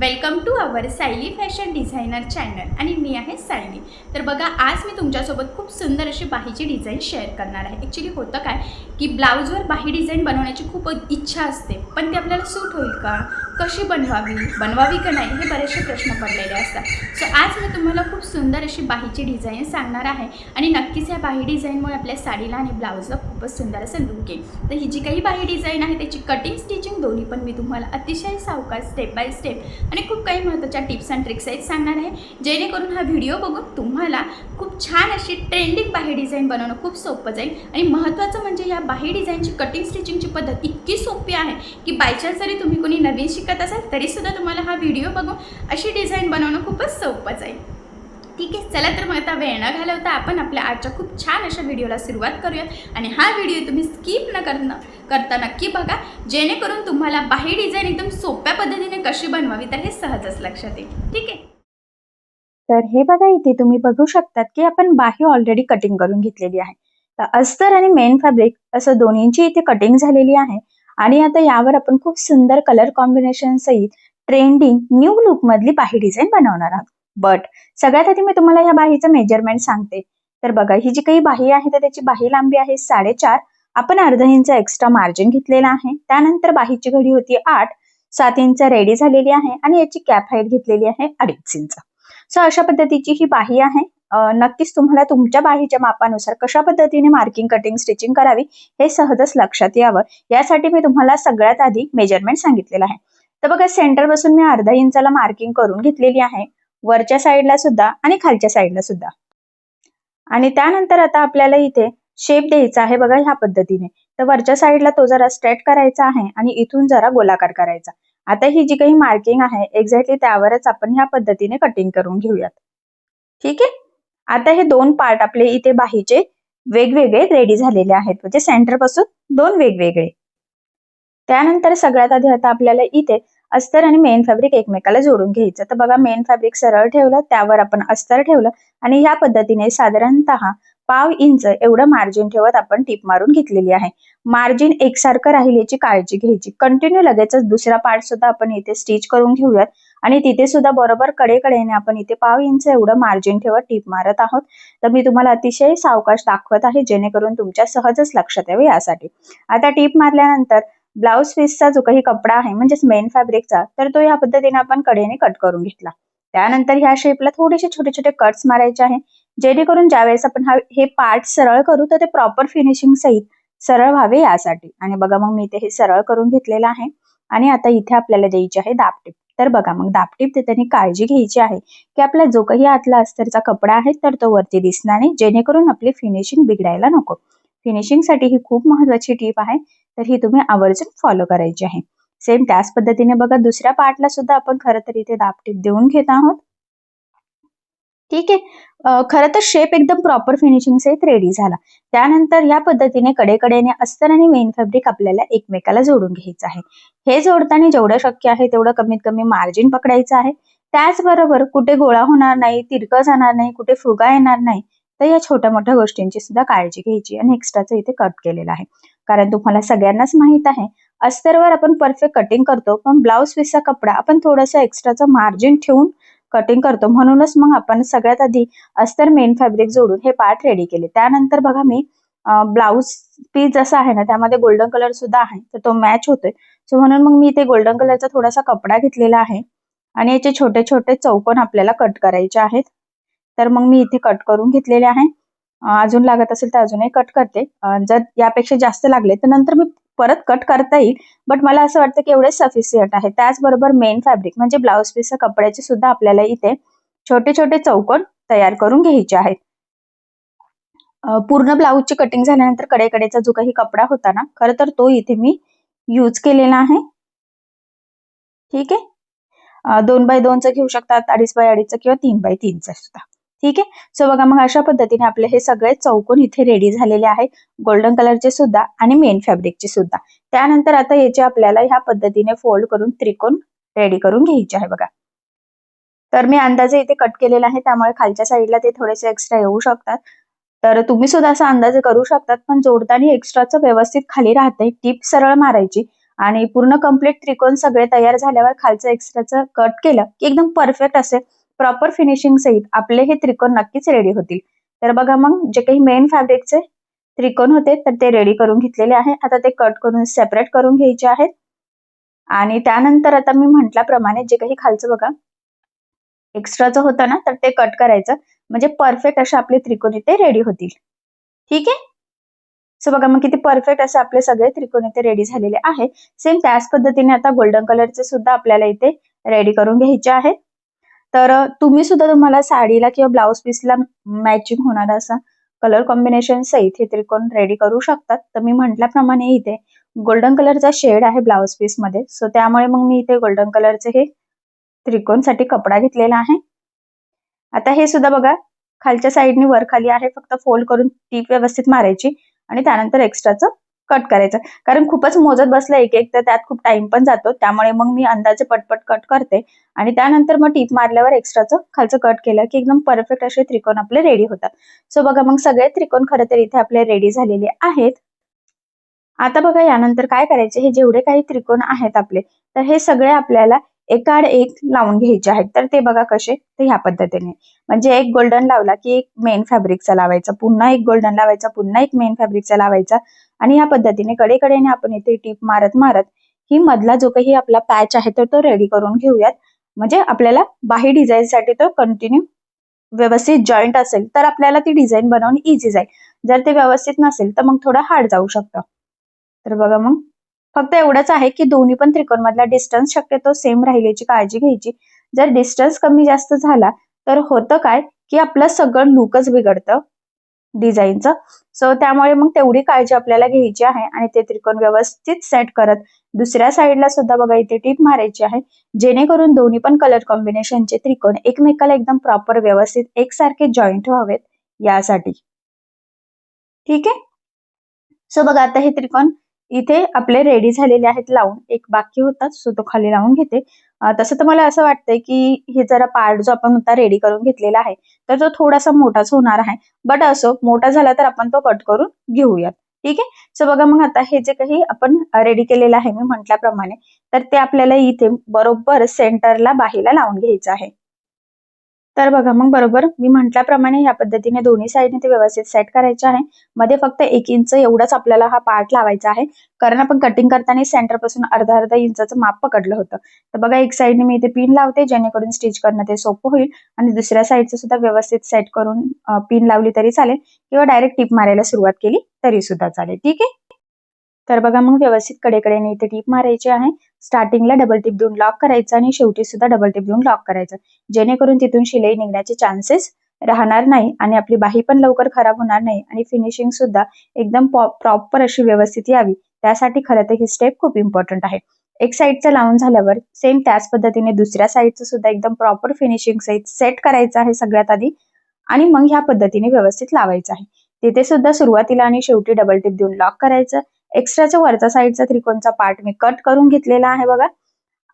Welcome to our Sayali fashion designer channel. आणि मी आहे सायली. तर बघा आज मी तुमच्यासोबत खूप सुंदर अशी बाहीची डिझाईन शेअर करणार आहे. ॲक्च्युली होतं काय की ब्लाऊजवर बाही डिझाईन बनवण्याची खूप इच्छा असते. पण ते आपल्याला सूट होईल का? कशी बनवावी बनवावी का नाही हे बरेचसे प्रश्न पडलेले असतात. सो आज मी तुम्हाला खूप सुंदर अशी बाहीची डिझाईन सांगणार आहे आणि नक्कीच या बाही डिझाईनमुळे आपल्या साडीला आणि ब्लाऊजला खूपच सुंदर असं लुक येईल. तर ही जी काही बाही डिझाईन आहे त्याची कटिंग स्टिचिंग दोन्ही पण मी तुम्हाला अतिशय सावकाश स्टेप बाय स्टेप आणि खूप काही महत्त्वाच्या टिप्स अँड ट्रिक्स आहेत सांगणार आहे. जेणेकरून हा व्हिडिओ बघून तुम्हाला खूप छान अशी ट्रेंडिंग बाही डिझाईन बनवणं खूप सोपं जाईल. आणि महत्त्वाचं म्हणजे या बाही डिझाईनची कटिंग स्टिचिंगची पद्धत इतकी सोपी आहे की बायचान्स जरी तुम्ही कोणी नवीन शिकत असाल तरीसुद्धा तुम्हाला हा व्हिडिओ बघून अशी डिझाईन बनवणं खूपच सोपं जाईल. ठीक आहे चला तर मग आता वेळ न घालवता आपण आपल्या आजच्या खूप छान अशा व्हिडिओला सुरुवात करूयात. आणि हा व्हिडिओ तुम्ही स्किप न करणं करता नक्की बघा. जेणेकरून तुम्हाला बाही डिझाईन एकदम सोप्या पद्धतीने कशी बनवावी तर हे सहजच लक्षात येईल. ठीक आहे? तर हे बघा इथे तुम्ही बघू शकतात की आपण बाही ऑलरेडी कटिंग करून घेतलेली आहे. तर अस्तर आणि मेन फॅब्रिक असं दोन्हींची इथे कटिंग झालेली आहे. आणि आता यावर आपण खूप सुंदर कलर कॉम्बिनेशन सहित ट्रेंडिंग न्यू लुक मधली बाही डिझाईन बनवणार आहोत. बट सगळ्यात आधी मी तुम्हाला ह्या बाहीचं मेजरमेंट सांगते. तर बघा ही जी काही बाही आहे तर त्याची बाही लांबी आहे साडेचार. आपण अर्धा इंच एक्स्ट्रा मार्जिन घेतलेला आहे. त्यानंतर बाहीची घडी होती आठ. सात इंच रेडी झालेली आहे आणि याची कॅप हाईट घेतलेली आहे अडीच इंच. सो अशा पद्धतीची ही बाही आहे. नक्कीच तुम्हाला तुमच्या बाहीच्या मापानुसार कशा पद्धतीने मार्किंग कटिंग स्टिचिंग करावी हे सहजच लक्षात यावं. यासाठी मी तुम्हाला सगळ्यात आधी मेजरमेंट सांगितलेलं आहे. तर बघा सेंटर बसून मी अर्धा इंचाला मार्किंग करून घेतलेली आहे. वरच्या साईडला सुद्धा आणि खालच्या साईडला सुद्धा. आणि त्यानंतर आता आपल्याला इथे शेप द्यायचा आहे बघा ह्या पद्धतीने. तर वरच्या साईडला तो जरा स्ट्रेट करायचा आहे आणि इथून जरा गोलाकार करायचा. आता ही जी काही मार्किंग आहे एक्झॅक्टली त्यावरच आपण ह्या पद्धतीने कटिंग करून घेऊयात. ठीक आहे? आता हे दोन पार्ट आपले इथे बाहीचे वेगवेगळे रेडी झालेले आहेत. म्हणजे सेंटरपासून दोन वेगवेगळे. त्यानंतर सगळ्यात आधी आता आपल्याला इथे अस्तर आणि मेन फॅब्रिक एकमेकाला जोडून घ्यायचं. तर बघा मेन फॅब्रिक सरळ ठेवलं त्यावर आपण अस्तर ठेवलं आणि ह्या पद्धतीने साधारणतः पाव इंच एवढं मार्जिन ठेवत आपण टीप मारून घेतलेली आहे. मार्जिन एकसारखं राहील याची काळजी घ्यायची. कंटिन्यू लगेचच दुसरा पार्ट सुद्धा आपण इथे स्टिच करून घेऊयात. आणि तिथे सुद्धा बरोबर कडेकडेने आपण इथे पाव इंच एवढं मार्जिन ठेवत टीप मारत आहोत. तर मी तुम्हाला अतिशय सावकाश दाखवत आहे जेणेकरून तुमच्या सहजच लक्षात यावे यासाठी. आता टीप मारल्यानंतर ब्लाऊज पीसचा जो काही कपडा आहे म्हणजेच मेन फॅब्रिकचा तर तो या पद्धतीने आपण कडेने कट करून घेतला. त्यानंतर ह्या शेपला थोडेसे छोटे छोटे कट्स मारायचे आहे जेणेकरून ज्यावेळेस आपण हा हे पार्ट सरळ करू तर ते प्रॉपर फिनिशिंग सहित सरळ व्हावे यासाठी. आणि बघा मग मी इथे हे सरळ करून घेतलेलं आहे. आणि आता इथे आपल्याला द्यायची आहे दाबटीप तर बघा मग दापटीप देताना काळजी घ्यायची आहे की आपला जो काही आतला अस्तरचा कपडा आहे तर तो वरती दिसणार नाही जेणेकरून आपली फिनिशिंग बिघडायला नको. फिनिशिंगसाठी ही खूप महत्वाची टीप आहे तर ही तुम्ही आवर्जून फॉलो करायची आहे. सेम त्याच पद्धतीने बघा दुसऱ्या पार्टला सुद्धा आपण खरं तर इथे दापटीप देऊन घेत आहोत. ठीक आहे? खर खरं तर शेप एकदम प्रॉपर फिनिशिंग सहित रेडी झाला. त्यानंतर या पद्धतीने कडेकडेने अस्तर आणि मेन फॅब्रिक आपल्याला एकमेकाला जोडून घ्यायचं आहे. हे जोडताना जेवढं शक्य आहे तेवढं कमीत कमी मार्जिन पकडायचं आहे. त्याचबरोबर कुठे गोळा होणार नाही तिरकं जाणार नाही कुठे फुगा येणार नाही तर या छोट्या मोठ्या गोष्टींची सुद्धा काळजी घ्यायची आणि एक्स्ट्राचं इथे कट केलेलं आहे. कारण तुम्हाला सगळ्यांनाच माहीत आहे अस्तरवर आपण परफेक्ट कटिंग करतो पण ब्लाऊज पीसचा कपडा आपण थोडासा एक्स्ट्राचं मार्जिन ठेवून कटिंग करतो. म्हणूनच मग आपण सगळ्यात आधी अस्तर मेन फॅब्रिक जोडून हे पार्ट रेडी केले. त्यानंतर बघा मी ब्लाऊज पीस जसा आहे ना त्यामध्ये गोल्डन कलर सुद्धा आहे. तर तो मॅच होतोय. सो म्हणून मग मी इथे गोल्डन कलरचा थोडासा कपडा घेतलेला आहे. आणि याचे छोटे छोटे चौकोन आपल्याला कट करायचे आहेत. तर मग मी इथे कट करून घेतलेले आहे. अजून लागत असेल तर अजूनही कट करते. जर यापेक्षा जास्त लागले तर नंतर मी परत कट करता येईल. बट मला असं वाटतं की एवढे सफिशियंट आहे. त्याचबरोबर मेन फॅब्रिक म्हणजे ब्लाऊज पीस कपड्याचे सुद्धा आपल्याला इथे छोटे छोटे चौकोन तयार करून घ्यायचे आहेत. पूर्ण ब्लाऊजची कटिंग झाल्यानंतर कडेकडेचा जो काही कपडा होता ना खरं तर तो इथे मी यूज केलेला आहे. ठीक आहे? दोन बाय दोनचं घेऊ शकतात अडीच बाय अडीचचं किंवा तीन बाय तीनचं सुद्धा. ठीक आहे? सो बघा मग अशा पद्धतीने आपले हे सगळे चौकोन इथे रेडी झालेले आहेत. गोल्डन कलरचे सुद्धा आणि मेन फॅब्रिकचे सुद्धा. त्यानंतर आता याचे आपल्याला ह्या पद्धतीने फोल्ड करून त्रिकोण रेडी करून घ्यायचे आहे बघा. तर मी अंदाजे इथे कट केलेला आहे त्यामुळे खालच्या साईडला ते थोडेसे एक्स्ट्रा येऊ शकतात. तर तुम्ही सुद्धा असा अंदाजे करू शकतात पण जोडताना एक्स्ट्राचं व्यवस्थित खाली राहते टीप सरळ मारायची. आणि पूर्ण कंप्लीट त्रिकोण सगळे तयार झाल्यावर खालचं एक्स्ट्राचं कट केलं की एकदम परफेक्ट असेल. प्रॉपर फिनिशिंग सहित आपले हे त्रिकोण नक्कीच रेडी होतील. तर बघा मग जे काही मेन फॅब्रिकचे त्रिकोण होते तर ते रेडी करून घेतलेले आहे. आता ते कट करून सेपरेट करून घ्यायचे आहेत. आणि त्यानंतर आता मी म्हटल्याप्रमाणे जे काही खालचं बघा एक्स्ट्राचं होतं ना तर ते कट करायचं. म्हणजे परफेक्ट असे आपले त्रिकोण इथे रेडी होतील. ठीक आहे? सो बघा मग किती परफेक्ट असे आपले सगळे त्रिकोण इथे रेडी झालेले आहे. सेम त्याच पद्धतीने आता गोल्डन कलरचे सुद्धा आपल्याला इथे रेडी करून घ्यायचे आहेत. तर तुम्ही सुद्धा तुम्हाला साडीला किंवा ब्लाऊज पीसला मॅचिंग होणारा असा कलर कॉम्बिनेशन सहित हे त्रिकोण रेडी करू शकतात. तर मी म्हटल्याप्रमाणे इथे गोल्डन कलरचा शेड आहे ब्लाऊज पीसमध्ये. सो त्यामुळे मग मी इथे गोल्डन कलरचे हे त्रिकोणसाठी कपडा घेतलेला आहे. आता हे सुद्धा बघा खालच्या साईडनी वर खाली आहे. फक्त फोल्ड करून टीप व्यवस्थित मारायची आणि त्यानंतर एक्स्ट्राचं कट करायचं. कारण खूपच मोजत बसलं एक एक तर त्यात खूप टाइम पण जातो. त्यामुळे मग मी अंदाजे पटपट कट करते. आणि त्यानंतर मग टीप मारल्यावर एक्स्ट्राचं खालचं कट केलं की एकदम परफेक्ट असे त्रिकोण आपले रेडी होतात. सो बघा मग सगळे त्रिकोण खरं तर इथे आपले रेडी झालेले आहेत. आता बघा यानंतर काय करायचे? हे जेवढे काही त्रिकोण आहेत आपले तर हे सगळे आपल्याला एकाड एक लावून घ्यायचे आहेत. तर ते बघा कसे? तर ह्या पद्धतीने. म्हणजे एक गोल्डन लावला की एक मेन फॅब्रिकचा लावायचा. पुन्हा एक गोल्डन लावायचा. पुन्हा एक मेन फॅब्रिकचा लावायचा. आणि या पद्धतीने कडेकडेने आपण इथे टीप मारत मारत ही मधला जो काही आपला पॅच आहे तर तो रेडी करून घेऊयात. म्हणजे आपल्याला बाही डिझाईनसाठी तो कंटिन्यू व्यवस्थित जॉईंट असेल तर आपल्याला ती डिझाईन बनवणे इझी जाईल. जर ते व्यवस्थित नसेल तर मग थोडं हार्ड जाऊ शकतं. तर बघा मग फक्त एवढंच आहे की दोन्ही पण त्रिकोण मधला डिस्टन्स शक्यतो सेम राहिल्याची काळजी घ्यायची. जर डिस्टन्स कमी जास्त झाला तर होतं काय की आपलं सगळं लुकच बिघडतं. डिझाईनचं. सो त्यामुळे मग तेवढी काळजी आपल्याला घ्यायची आहे आणि ते त्रिकोण व्यवस्थित सेट करत दुसऱ्या साईडला सुद्धा बघा इथे टीप मारायची आहे. जेणेकरून दोन्ही पण कलर कॉम्बिनेशनचे त्रिकोण एकमेकाला एकदम प्रॉपर व्यवस्थित एकसारखे जॉईंट व्हावेत यासाठी. ठीक? आहे सो बघा आता हे त्रिकोण इथे आपले रेडी झालेले आहेत लावून. एक बाकी होता सो तो खाली लावून घेते. तसं तर मला असं वाटतंय की हे जरा पार्ट जो आपण होता रेडी करून घेतलेला आहे तर तो थोडासा मोठाच होणार आहे. बट असो मोठा झाला तर आपण तो कट करून घेऊयात. ठीक आहे? सो बघा मग आता हे जे काही आपण रेडी केलेलं आहे मी म्हटल्याप्रमाणे तर ते आपल्याला इथे बरोबर सेंटरला बाहीला लावून घ्यायचं आहे. तर बघा मग बरोबर मी म्हटल्याप्रमाणे या पद्धतीने दोन्ही साईडने ते व्यवस्थित सेट करायचे आहे. मध्ये फक्त एक इंच एवढाच आपल्याला हा पार्ट लावायचा आहे. कारण आपण कटिंग करताना सेंटरपासून अर्धा अर्धा इंचाचं माप पकडलं होतं. तर बघा एक साईडने मी इथे पिन लावते जेणेकरून स्टिच करणं ते सोपं होईल. आणि दुसऱ्या साईडचं सुद्धा व्यवस्थित सेट करून पिन लावली तरी चालेल. किंवा डायरेक्ट टीप मारायला सुरुवात केली तरी सुद्धा चालेल. ठीक आहे? तर बघा मग व्यवस्थित कडेकडेने इथे टीप मारायची आहे. स्टार्टिंगला डबल टिप देऊन लॉक करायचं आणि शेवटी सुद्धा डबल टिप देऊन लॉक करायचं. जेणेकरून तिथून शिलाई निघण्याचे चान्सेस राहणार नाही आणि आपली बाही पण लवकर खराब होणार नाही आणि फिनिशिंग सुद्धा एकदम प्रॉपर अशी व्यवस्थित यावी. त्यासाठी खरं तर ही स्टेप खूप इम्पॉर्टंट आहे. एक साईडचं लावून झाल्यावर सेम त्याच पद्धतीने दुसऱ्या साईडचं सुद्धा एकदम प्रॉपर फिनिशिंग सहित सेट करायचं आहे सगळ्यात आधी आणि मग ह्या पद्धतीने व्यवस्थित लावायचं आहे. तिथे सुद्धा सुरुवातीला आणि शेवटी डबल टिप देऊन लॉक करायचं. एक्स्ट्राच्या वरचा साईडचा त्रिकोणचा पार्ट मी कट करून घेतलेला आहे बघा.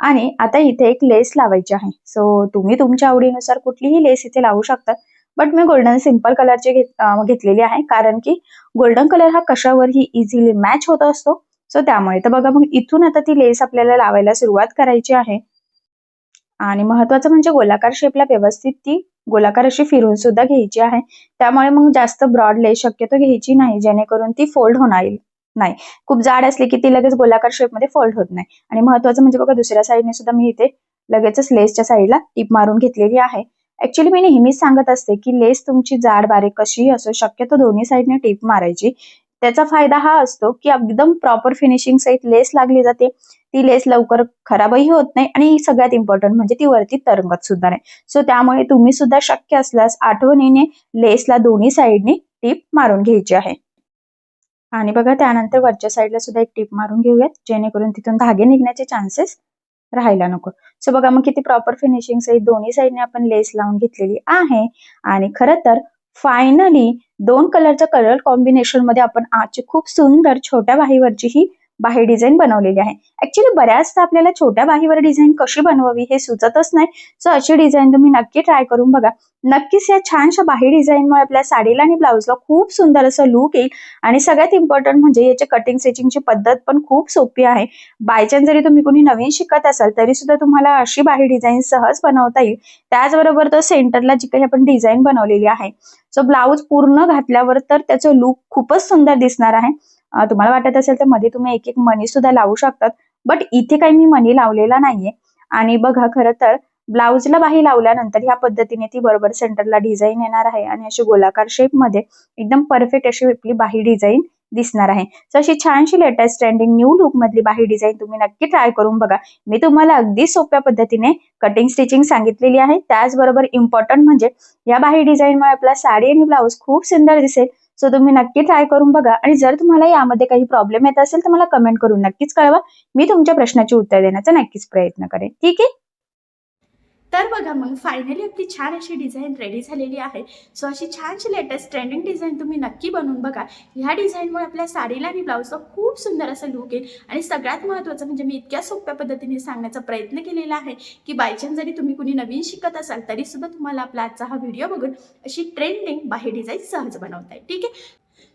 आणि आता इथे एक लेस लावायची आहे. सो तुम्ही तुमच्या आवडीनुसार कुठलीही लेस इथे लावू शकतात बट मी गोल्डन सिंपल कलरची घेतलेली आहे. कारण की गोल्डन कलर हा कशावरही इझिली मॅच होत असतो. सो त्यामुळे तर बघा मग इथून आता ती लेस आपल्याला लावायला सुरुवात करायची आहे. आणि महत्वाचं म्हणजे गोलाकार शेपला व्यवस्थित ती गोलाकार अशी फिरून सुद्धा घ्यायची आहे. त्यामुळे मग जास्त ब्रॉड लेस शक्यतो घ्यायची नाही. जेणेकरून ती फोल्ड होणार. नाही. खूप जाड असली की ती लगेच गोलाकार शेपमध्ये फोल्ड होत नाही. आणि महत्वाचं म्हणजे बघा दुसऱ्या साईडने सुद्धा मी इथे लगेचच लेसच्या साईडला टीप मारून घेतलेली आहे. ऍक्च्युली मी नेहमीच सांगत असते की लेस तुमची जाड बारीक कशीही असो शक्यतो दोन्ही साईडने टीप मारायची. त्याचा फायदा हा असतो की एकदम प्रॉपर फिनिशिंग सहित लेस लागली जाते. ती लेस लवकर खराबही होत नाही आणि सगळ्यात इम्पॉर्टंट म्हणजे ती वरती तरंगत सुद्धा नाही. सो त्यामुळे तुम्ही सुद्धा शक्य असल्यास आठवणीने लेसला दोन्ही साईडने टीप मारून घ्यायची आहे. आणि बघा त्यानंतर वरच्या साईडला सुद्धा एक टीप मारून घेऊयात. जेणेकरून तिथून धागे निघण्याचे चान्सेस राहायला नको. सो बघा मग किती प्रॉपर फिनिशिंग सहित दोन्ही साईडने आपण लेस लावून घेतलेली आहे. आणि खरं तर फायनली दोन कलरच्या कलर कॉम्बिनेशनमध्ये आपण आजची खूप सुंदर छोट्या बाहीवरची ही बाही डिझाईन बनवलेली आहे. ऍक्च्युली बऱ्याचदा आपल्याला छोट्या बाहीवर डिझाईन कशी बनवावी हे सुचतच नाही. सो अशी डिझाईन तुम्ही नक्की ट्राय करून बघा. नक्कीच या छानशा बाही डिझाईनमुळे आपल्या साडीला आणि ब्लाऊजला खूप सुंदर असं लुक येईल. आणि सगळ्यात इम्पॉर्टंट म्हणजे याची कटिंग स्टिचिंगची पद्धत पण खूप सोपी आहे. बायचान्स जरी तुम्ही कोणी नवीन शिकत असाल तरी सुद्धा तुम्हाला अशी बाही डिझाईन सहज बनवता येईल. त्याचबरोबर तो सेंटरला जी काही आपण डिझाईन बनवलेली आहे. सो ब्लाऊज पूर्ण घातल्यावर तर त्याचं लुक खूपच सुंदर दिसणार आहे. तुम्हाला वाटत असेल तर मध्ये तुम्ही एक एक मनी सुद्धा लावू शकतात बट इथे काही मी मनी लावलेला नाहीये. आणि बघा खरं तर ब्लाऊजला बाही लावल्यानंतर ह्या पद्धतीने ती बरोबर सेंटरला डिझाईन येणार आहे आणि अशी गोलाकार शेपमध्ये एकदम परफेक्ट अशी आपली बाही डिझाईन दिसणार आहे. सो अशी छानशी लेटेस्ट ट्रेंडिंग न्यू लुक मधली बाही डिझाईन तुम्ही नक्की ट्राय करून बघा. मी तुम्हाला अगदी सोप्या पद्धतीने कटिंग स्टिचिंग सांगितलेली आहे. त्याचबरोबर इम्पॉर्टंट म्हणजे या बाही डिझाईनमुळे आपला साडी आणि ब्लाऊज खूप सुंदर दिसेल. सो तुम्ही नक्की ट्राय करून बघा. आणि जर तुम्हाला यामध्ये काही प्रॉब्लेम येत असेल तर मला कमेंट करून नक्कीच कळवा. मी तुमच्या प्रश्नाची उत्तर देण्याचा नक्कीच प्रयत्न करेन. ठीक आहे? तर बघा मग फायनली आपली छान अशी डिझाईन रेडी झालेली आहे. सो अशी छानशी लेटेस्ट ट्रेंडिंग डिझाईन तुम्ही नक्की बनवून बघा. ह्या डिझाईनमुळे आपल्या साडीला आणि ब्लाऊजला खूप सुंदर असं लुक येईल. आणि सगळ्यात महत्त्वाचं म्हणजे मी इतक्या सोप्या पद्धतीने सांगण्याचा प्रयत्न केलेला आहे की बायचान्स जरी तुम्ही कुणी नवीन शिकत असाल तरीसुद्धा तुम्हाला आपला आजचा हा व्हिडिओ बघून अशी ट्रेंडिंग बाहेर डिझाईन सहज बनवता ठीक आहे?